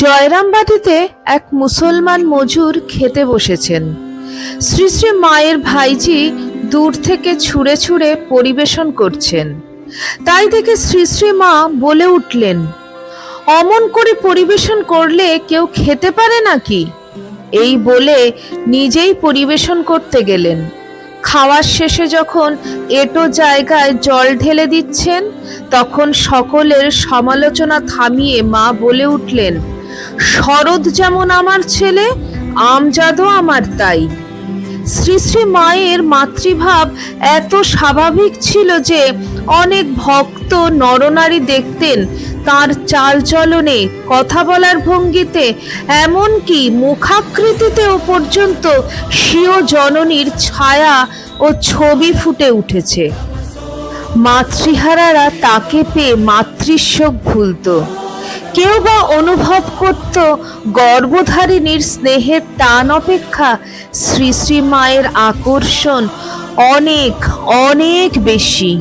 জয়রামবাটিতে এক মুসলমান মজুর খেতে বসেছেন। শ্রী শ্রী মায়ের ভাইজি দূর থেকে ছুঁড়ে ছুঁড়ে পরিবেশন করছেন। তাই দেখে শ্রী শ্রী মা বলে উঠলেন, অমন করে পরিবেশন করলে কেউ খেতে পারে নাকি? এই বলে নিজেই পরিবেশন করতে গেলেন। খাওয়ার শেষে যখন এটো জায়গায় জল ঢেলে দিচ্ছেন, তখন সকলের সমালোচনা থামিয়ে মা বলে উঠলেন, শরৎ যেমন আমার ছেলে, আমজাদও আমার তাই। শ্রী শ্রী মায়ের মাতৃভাব এত স্বাভাবিক ছিল যে অনেক ভক্ত নরনারী দেখতেন। তার চালচলনে কথা বলার ভঙ্গিতে, এমনকি মুখাকৃতিতেও পর্যন্ত স্বীয় জননীর ছায়া ও ছবি ফুটে উঠেছে। মাতৃহারারা তাকে পেয়ে মাতৃশোক ভুলত। কেউ বা অনুভব করত গর্ভধারিণীর স্নেহের টান অপেক্ষা শ্রী শ্রী মায়ের আকর্ষণ অনেক অনেক বেশি।